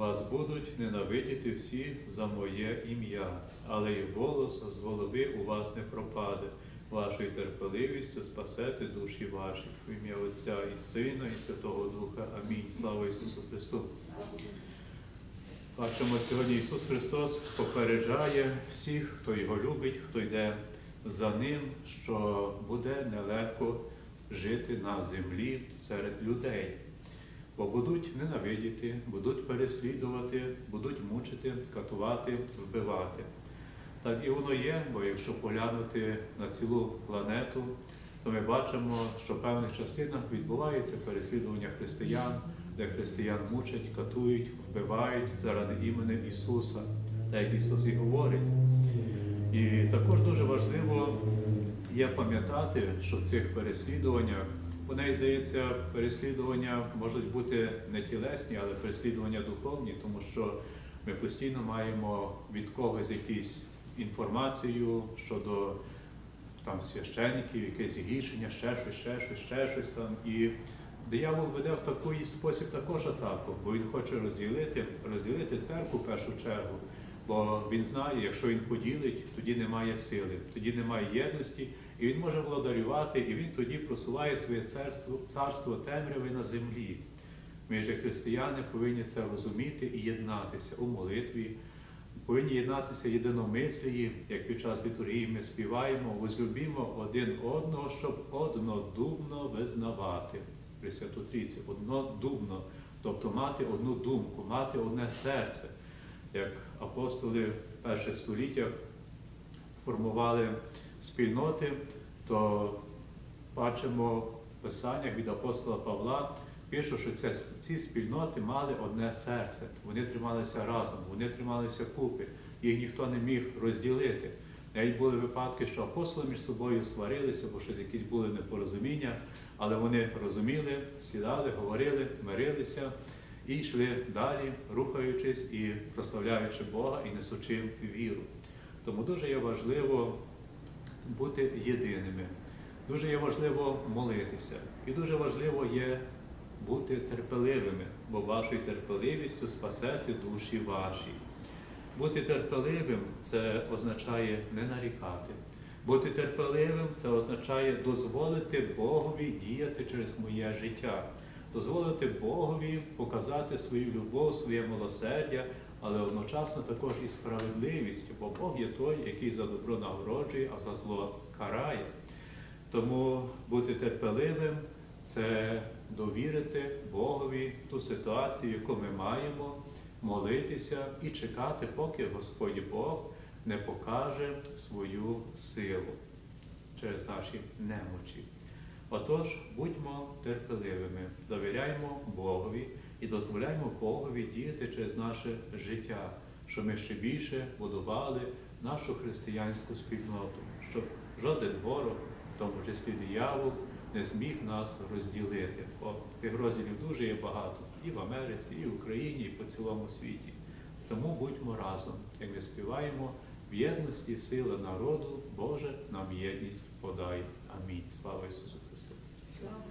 Вас будуть ненавидіти всі за моє ім'я, але й голос з голови у вас не пропаде. Вашою терпеливістю спасете душі ваші. В ім'я Отця і Сина, і Святого Духа. Амінь. Слава Ісусу Христу. Бачимо сьогодні Ісус Христос попереджає всіх, хто його любить, хто йде за ним, що буде нелегко жити на землі серед людей. Бо будуть ненавидіти, будуть переслідувати, будуть мучити, катувати, вбивати. Так і воно є, бо якщо поглянути на цілу планету, то ми бачимо, що в певних частинах відбувається переслідування християн, де християн мучать, катують, вбивають заради імені Ісуса, так як Ісус і говорить. І також дуже важливо є пам'ятати, що в цих переслідуваннях, вони, здається, переслідування можуть бути не тілесні, але переслідування духовні, тому що ми постійно маємо від когось якісь інформацію щодо там священників, якесь гішення, ще щось, ще щось, ще щось там. І диявол веде в такий спосіб також атаку, бо він хоче розділити, розділити церкву в першу чергу. Бо він знає, якщо він поділить, тоді немає сили, тоді немає єдності, і він може владарювати, і він тоді просуває своє царство, царство темряви на землі. Ми ж, християни, повинні це розуміти і єднатися у молитві, повинні єднатися єдиномислії, як під час літургії ми співаємо, возлюбімо один одного, щоб однодумно визнавати Пресвяту Трійці, однодумно, тобто мати одну думку, мати одне серце, як апостоли в перших століттях формували спільноти, то бачимо в писаннях від апостола Павла, пише, що це, ці спільноти мали одне серце, вони трималися разом, вони трималися купи, їх ніхто не міг розділити. Навіть були випадки, що апостоли між собою сварилися, бо щось якісь були непорозуміння, але вони розуміли, сідали, говорили, мирилися і йшли далі, рухаючись і прославляючи Бога і несучи віру. Тому дуже є важливо бути єдиними, дуже є важливо молитися, і дуже важливо є бути терпеливими, бо вашою терпеливістю спасете душі ваші. Бути терпеливим це означає не нарікати. Бути терпеливим це означає дозволити Богові діяти через моє життя, дозволити Богові показати свою любов, своє милосердя, але одночасно також і справедливість, бо Бог є той, який за добро нагороджує, а за зло карає. Тому бути терпеливим це довірити Богові ту ситуацію, яку ми маємо, молитися і чекати, поки Господь Бог не покаже свою силу через наші немочі. Отож, будьмо терпеливими, довіряємо Богові і дозволяємо Богові діяти через наше життя, щоб ми ще більше будували нашу християнську спільноту, щоб жоден ворог, в тому числі диявол, не зміг нас розділити. Бо цих розділів дуже є багато і в Америці, і в Україні, і по цілому світі. Тому будьмо разом, як ми співаємо в сила народу, Боже, нам єдність подай. Амінь. Слава Ісусу Христу! Слава